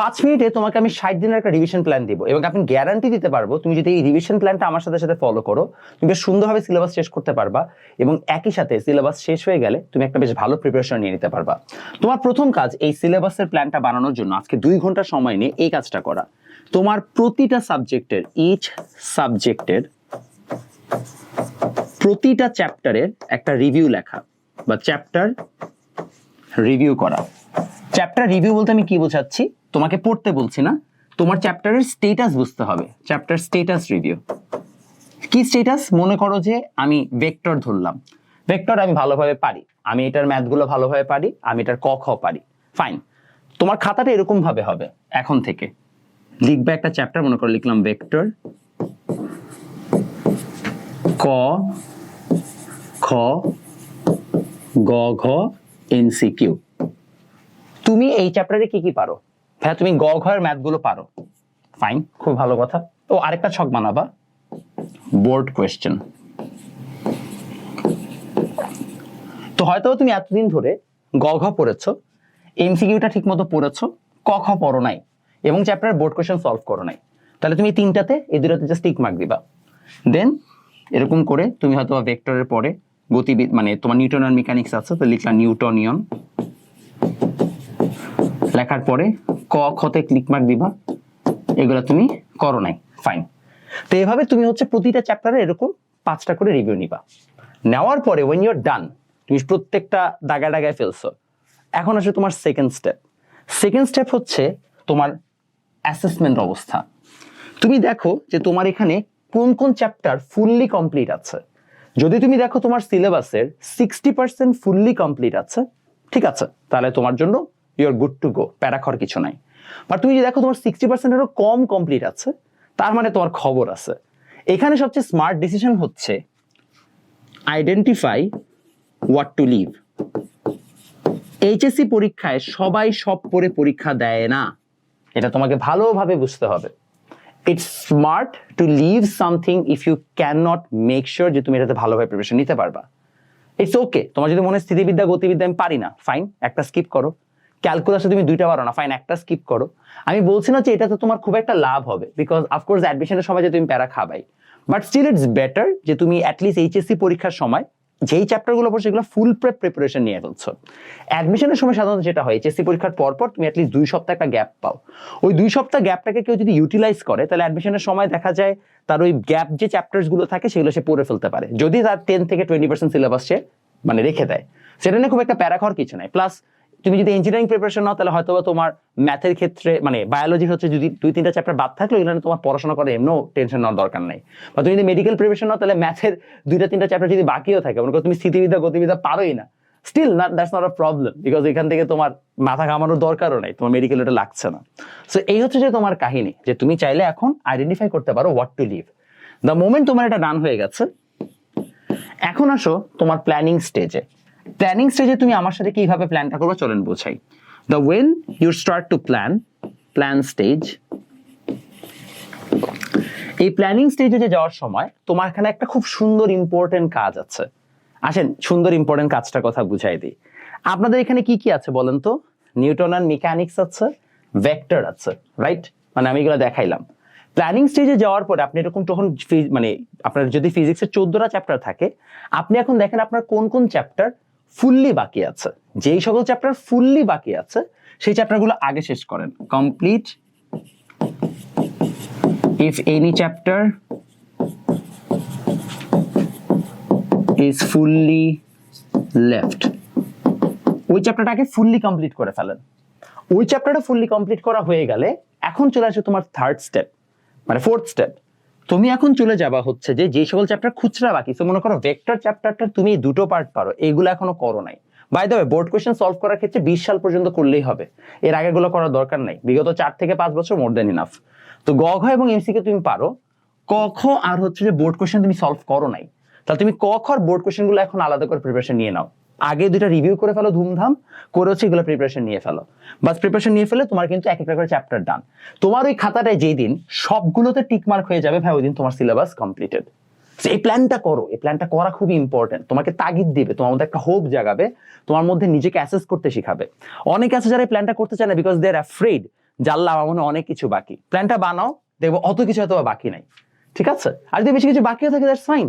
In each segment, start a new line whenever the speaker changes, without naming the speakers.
পাঁচ মিনিটে তোমাকে আমি ষাট দিনের একটা রিভিশন প্ল্যান দিব এবং আপনি গ্যারান্টি দিতে পারব, তুমি যদি এই রিভিশন প্ল্যানটা আমার সাথে সাথে ফলো করো, তুমি বেশ সুন্দরভাবে সিলেবাস শেষ করতে পারবা এবং একই সাথে সিলেবাস শেষ হয়ে গেলে তুমি একটা বেশ ভালো প্রিপারেশন নিয়ে নিতে পারবা। তোমার প্রথম কাজ এই সিলেবাসের প্ল্যানটা বানানোর জন্য আজকে দুই ঘণ্টা সময় নিয়ে এই কাজটা করা। তোমার প্রতিটা সাবজেক্টের ইচ সাবজেক্টের প্রতিটা চ্যাপ্টারের একটা রিভিউ লেখা বা চ্যাপ্টার রিভিউ করা। চ্যাপ্টার রিভিউ বলতে আমি কি বোঝাচ্ছি? তোমাকে পড়তে বলছি না, তোমার চ্যাপ্টারের স্টেটাস বুঝতে হবে চ্যাপ্টার স্টেটাস রিভিউ কি স্টেটাস মনে করো যে আমি ভেক্টর ধরলাম। ভেক্টর আমি ভালোভাবে পারি, আমি এটার ম্যাথগুলো ভালোভাবে পারি, আমি এটার ক খ পারি। ফাইন তোমার খাতাটা এরকম ভাবে হবে, এখন থেকে। লিখবে একটা চ্যাপ্টার মনে করো লিখলাম ভেক্টর ক, খ, গ, ঘ এনসিকিউ তুমি এই চ্যাপ্টারে কি কি পারো? হ্যাঁ তুমি গ ঘয়ের ম্যাথগুলো পারো। ফাইন খুব ভালো কথা। ও আরেকটা ছক বানাবা। বোর্ড কোয়েশ্চেন তো হয়তো তুমি এতদিন ধরে গ ঘ পড়েছো এমসিকিউটা ঠিক মতো পড়েছো, ক খ পড়ো নাই, এবং চ্যাপ্টার বোর্ড কোয়েশ্চেন সলভ করো নাই। তাহলে তুমি তিনটাতে, এই দুটাতে জাস্ট টিক মার্ক দিবা। দেন এরকম করে তুমি হয়তো ভেক্টরের পরে গতিবিদ মানে তোমার নিউটনের মেকানিক্স আছে, তো লিখলা নিউটনিয়ন লেখার পরে ক খতে ক্লিক মার্ক দিবা, এগুলো তুমি করো নাই ফাইন তো এভাবে তুমি হচ্ছে প্রতিটা চ্যাপ্টারে এরকম পাঁচটা করে রিভিউ নিবা। নেওয়ার পরে ওয়েন ইউর ডান তুমি প্রত্যেকটা দাগায় দাগায় ফেলছো। এখন আসে তোমার সেকেন্ড স্টেপ সেকেন্ড স্টেপ হচ্ছে তোমার অ্যাসেসমেন্ট অবস্থা। তুমি দেখো যে তোমার এখানে কোন কোন চ্যাপ্টার ফুললি কমপ্লিট আছে। যদি তুমি দেখো তোমার সিলেবাসের সিক্সটি পার্সেন্ট ফুললি কমপ্লিট আছে, ঠিক আছে, তাহলে তোমার জন্য ইউর গুড টু গো প্যারাখর কিছু নাই। বা তুমি যদি দেখো তোমার সিক্সটি পার্সেন্টেরও কম কমপ্লিট আছে, তার মানে তোমার খবর আছে। এখানে সবচেয়ে স্মার্ট ডিসিশন হচ্ছে identify what to leave HSC পরীক্ষায় সবাই সব পড়ে পরীক্ষা দেয় না। এটা তোমাকে ভালোভাবে বুঝতে হবে। It's smart to leave something if you can not make sure যে তুমি এটাতে ভালোভাবে প্রিপারেশন নিতে পারবা। ইটস ওকে তোমার যদি মনে হয় স্থিতিবিদ্যা, গতিবিদ্যা আমি পারি না ফাইন একটা স্কিপ করো। ক্যালকুলাসে তুমি দুইটা পারো না ফাইন একটা স্কিপ করো। আমি বলছি না যে এটাতে তোমার খুব একটা লাভ হবে বিকজ অফকোর্স অ্যাডমিশনের সময় যে তুমি প্যারা খাবাই। বাট স্টিল ইটস বেটার যে তুমি অ্যাটলিস্ট এইচএসসি পরীক্ষার সময় যেই চ্যাপ্টারগুলো পড়ছো সেগুলো ফুল প্রেপ প্রিপারেশন নিয়ে ফেলছো। অ্যাডমিশনের সময় সাধারণত যেটা হয় এইচএসসি পরীক্ষার পর পর তুমি অ্যাটলিস্ট দুই সপ্তাহ একটা গ্যাপ পাও। ওই দুই সপ্তাহ গ্যাপটাকে কেউ যদি ইউটিলাইজ করে, তাহলে অ্যাডমিশনের সময় দেখা যায় তার ওই গ্যাপ যে চ্যাপ্টার্সগুলো থাকে সেগুলো সে পড়ে ফেলতে পারে। যদি তার টেন থেকে টোয়েন্টি পার্সেন্ট সিলেবাস সে মানে রেখে দেয়। সেটা নিয়ে খুব একটা প্যারা কিছু নাই। প্লাস তুমি যদি ইঞ্জিনিয়ারিং প্রিপারেশন নাও, তাহলে হয়তো তোমার ম্যাথের ক্ষেত্রে মানে বায়োলজি হচ্ছে যদি দুই, তিনটা চ্যাপ্টার বাদ থাকলে, এগুলো তোমার পড়াশোনা করে এমনও টেনশন নেওয়ার দরকার নেই। বা তুমি যদি মেডিকেল প্রিপারেশন নাও, তাহলে ম্যাথের দুইটা, তিনটা চ্যাপ্টার যদি বাকিও থাকে, মনে করো তুমি স্থিতিবিদ্যা, গতিবিদ্যা পারোই না। স্টিল না that's not a problem because এখান থেকে তোমার মাথা ঘামানোর দরকারও নেই, তোমার মেডিকেল ওটা লাগছে না। সো এই হচ্ছে যে তোমার কাহিনী, যে তুমি চাইলে এখন আইডেন্টিফাই করতে পারো what to leave the moment তোমার এটা ডান হয়ে গেছে, এখন আসো তোমার প্ল্যানিং স্টেজে প্ল্যানিং স্টেজে তুমি আমার সাথে কীভাবে প্ল্যানটা করবে চলেন বোঝাই। The when you start to plan plan stage এই প্ল্যানিং স্টেজে যে যাওয়ার সময় তোমার এখানে একটা খুব সুন্দর ইম্পর্টেন্ট কাজ আছে। আসেন, সুন্দর ইম্পর্টেন্ট কাজটার কথা বুঝাই দিই। আপনাদের এখানে কি কি আছে বলেন তো? নিউটন অ্যান্ড মেকানিক্স আছে ভেক্টর আছে রাইট মানে আমি এগুলো দেখাইলাম। প্ল্যানিং স্টেজে যাওয়ার পরে আপনি এরকম তখন মানে আপনার যদি ফিজিক্সের চোদ্দটা চ্যাপ্টার থাকে, আপনি এখন দেখেন আপনার কোন কোন চ্যাপ্টার ফুললি বাকি আছে। যেই সকল চ্যাপ্টার ফুললি বাকি আছে, সেই চ্যাপ্টারগুলো আগে শেষ করেন। Complete if any chapter is fully left, ওই চ্যাপ্টারটাকে ফুললি কমপ্লিট করে ফেলেন। ওই চ্যাপ্টারটা ফুললি কমপ্লিট করা হয়ে গেলে এখন চলে আসে তোমার থার্ড স্টেপ মানে ফোর্থ স্টেপ তুমি এখন চলে যাবা হচ্ছে যে যে সকল চ্যাপ্টার খুচরা বাকি তো মনে করো ভেক্টর চ্যাপ্টারটা তুমি দুটো পার্ট পারো, এগুলো এখনও করো নাই। By the board question solve করার ক্ষেত্রে বিশ সাল পর্যন্ত করলেই হবে। এর আগেগুলো করার দরকার নাই। বিগত চার থেকে পাঁচ বছর মোর দেন ইনাফ তো গ, ঘ এবং এমসিকে তুমি পারো। ক, খ আর হচ্ছে যে বোর্ড কোয়েশ্চেন তুমি সলভ করো নাই। তাহলে তুমি ক, খ আর বোর্ড কোয়েশ্চেনগুলো এখন আলাদা করে প্রিপারেশন নিয়ে নাও। আগে দুইটা রিভিউ করে ফেলো ধুমধাম, করে হচ্ছে এগুলো প্রিপারেশন নিয়ে ফেলো। বাস প্রিপারেশন নিয়ে ফেলে তোমার কিন্তু এক একটা করে চ্যাপ্টার ডান তোমার ওই খাতাটায় যেই দিন সবগুলোতে টিকমার্ক হয়ে যাবে ভাই, ওই দিন তোমার সিলেবাস কমপ্লিটেড এই প্ল্যানটা করো। এই প্ল্যানটা করা খুবই ইম্পর্টেন্ট তোমাকে তাগিদ দিবে। তোমার মধ্যে একটা হোপ জাগাবে। তোমার মধ্যে নিজেকে অ্যাসেস করতে শিখাবে। অনেক আছে যারা এই প্ল্যানটা করতে চায় না বিকজ দে আর অ্যাফ্রেড জানলা আমার মনে অনেক কিছু বাকি। প্ল্যানটা বানাও, দেখব অত কিছু হয়তো বাকি নাই। ঠিক আছে? আর যদি বেশি কিছু বাকিও থাকে দ্যাটস ফাইন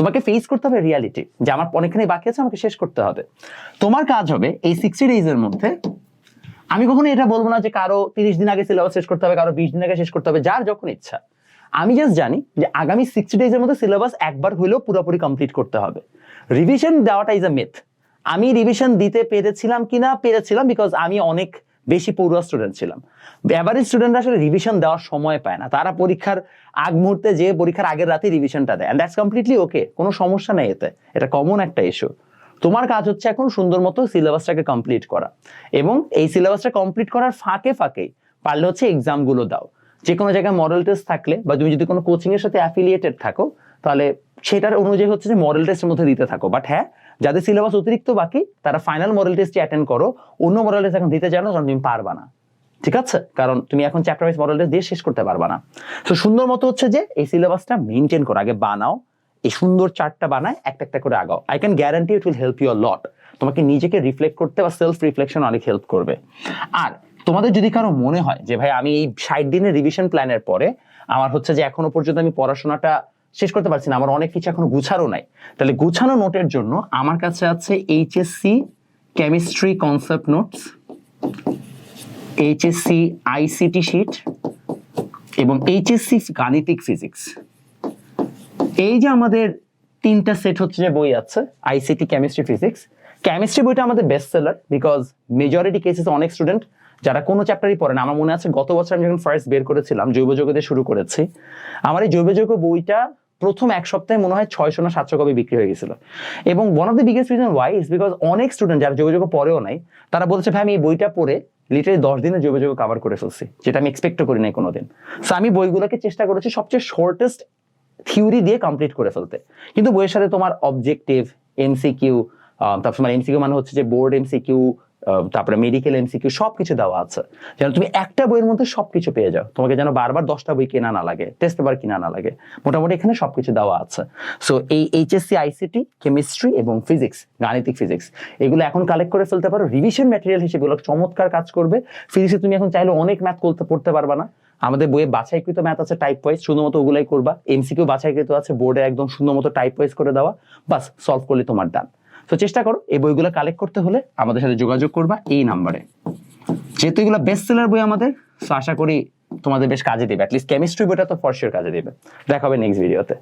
তোমাকে ফেস করতে হবে রিয়ালিটি যে আমার অনেকখানি বাকি আছে, আমাকে শেষ করতে হবে। তোমার কাজ হবে এই সিক্সটি ডেজ এর মধ্যে, আমি কখনো এটা বলব না যে কারও তিরিশ দিন আগে সিলেবাস শেষ করতে হবে, কারও বিশ দিন আগে শেষ করতে হবে, যার যখন ইচ্ছা। আমি জাস্ট জানি যে আগামী সিক্সটি ডেজ এর মধ্যে সিলেবাস একবার হলেও পুরোপুরি কমপ্লিট করতে হবে। রিভিশন দেওয়াটা ইজ এ মিথ আমি রিভিশন দিতে পেরেছিলাম কিনা? পেরেছিলাম বিকজ আমি অনেক বেশি পড়ুয়া স্টুডেন্ট ছিলাম। অ্যাভারেজ স্টুডেন্টরা আসলে রিভিশন দেওয়ার সময় পায় না। তারা পরীক্ষার আগ মুহূর্তে যে পরীক্ষার আগের রাতে রিভিশনটা দেয়। দ্যাটস কমপ্লিটলি ওকে কোনো সমস্যা নেই এতে। এটা কমন একটা ইস্যু তোমার কাজ হচ্ছে এখন সুন্দর মতো সিলেবাসটাকে কমপ্লিট করা। এবং এই সিলেবাসটা কমপ্লিট করার ফাঁকে ফাঁকে পারলে হচ্ছে এক্সামগুলো দাও। যে কোনো জায়গায় মডেল টেস্ট থাকলে বা তুমি যদি কোনো কোচিং এর সাথে অ্যাফিলিয়েটেড থাকো, তাহলে সেটার অনুযায়ী হচ্ছে যে মডেল টেস্টের মধ্যে দিতে থাকো। বাট হ্যাঁ যাদের সিলেবাস অতিরিক্ত বাকি, তারা ফাইনাল মডেল টেস্টে অ্যাটেন্ড করো। অন্য মডেল টেস্ট এখন দিতে জানো, কারণ তুমি পারবা না। ঠিক আছে? কারণ তুমি এখন চ্যাপ্টার ওয়াইজ মডেল টেস্ট দিয়ে শেষ করতে পারবা না। তো সুন্দর মতো হচ্ছে যে এই সিলেবাসটা মেনটেন করো। আগে বানাও, এই সুন্দর চার্টটা বানায়, একটা একটা করে আগাও। I can guarantee it will help you lot তোমাকে নিজেকে রিফ্লেক্ট করতে বা সেলফ রিফ্লেকশন অনেক হেল্প করবে। আর তোমাদের যদি কারও মনে হয় যে, ভাই, আমি এই ষাট দিনের রিভিশন প্ল্যানের পরে, আমার হচ্ছে যে এখনও পর্যন্ত আমি পড়াশোনাটা শেষ করতে পারছি না, আমার অনেক কিছু এখনও গুছানো নাই। তাহলে গুছানো নোটের জন্য আমার কাছে আছে HSC chemistry concept notes HSC ICT sheet এবং এইচএসসি গাণিতিক ফিজিক্স এই যে আমাদের তিনটা সেট হচ্ছে যে বই আছে আইসিটি কেমিস্ট্রি ফিজিক্স কেমিস্ট্রি বইটা আমাদের best seller because majority cases অনেক স্টুডেন্ট যারা কোনো চ্যাপ্টারই পড়ে না। আমার মনে আছে গত বছর আমি যখন ফার্স্ট বের করেছিলাম, জৈব দিয়ে শুরু করেছি, আমার এই জৈব যৌগ বইটা প্রথম এক সপ্তাহে মনে হয় ছয়শো না সাতশো কপি বিক্রি হয়ে গেছিল। এবং one of the biggest reason why is because অনেক স্টুডেন্ট যারা যোগাযোগ যৌগ পড়েও নাই, তারা বলছে, ভাই, আমি এই বইটা পড়ে লিটারালি দশ দিনে জৈব যৌগ কভার করে ফেলছি, যেটা আমি এক্সপেক্টও করি নাই কোনোদিন। সো আমি বইগুলোকে চেষ্টা করেছি সবচেয়ে শর্টেস্ট থিওরি দিয়ে কমপ্লিট করে ফেলতে। কিন্তু বইয়ের সাথে তোমার অবজেক্টিভ এমসিকিউ তারপর তোমার এমসিকিউ মানে হচ্ছে যে বোর্ড এমসিকিউ তারপরে মেডিকেল এমসিকিউ সবকিছু দেওয়া আছে। যেন তুমি একটা বইয়ের মধ্যে সবকিছু পেয়ে যাও। তোমাকে যেন বারবার দশটা বই কেনা না লাগে টেস্ট পেপার কিনা না লাগে। মোটামুটি এখানে সবকিছু দেওয়া আছে। সো এই এইচএসসি আইসিটি কেমিস্ট্রি এবং ফিজিক্স গাণিতিক ফিজিক্স এগুলো এখন কালেক্ট করে ফেলতে পারো। রিভিশন ম্যাটেরিয়াল হিসেবে এগুলো চমৎকার কাজ করবে। ফিজিক্সে তুমি এখন চাইলে অনেক ম্যাথ করতে, পড়তে পারবা না। আমাদের বইয়ে বাছাইকৃত ম্যাথ আছে টাইপ ওয়াইজ শুধুমাত্র ওগুলাই করবা। এমসিকিউ বাছাইকৃত আছে বোর্ডে একদম সুন্দর মতো টাইপ ওয়াইজ করে দেওয়া। বাস সলভ করলে তোমার ডান তো চেষ্টা করো, এই বইগুলো কালেক্ট করতে হলে আমাদের সাথে যোগাযোগ করবা এই নাম্বারে যেহেতু এগুলো বেস্ট সেলার বই আমাদের তো আশা করি তোমাদের বেশ কাজে দেবে অ্যাটলিস্ট কেমিস্ট্রি বইটা তো ফর্সিওর কাজে দেবে। দেখা হবে নেক্সট ভিডিওতে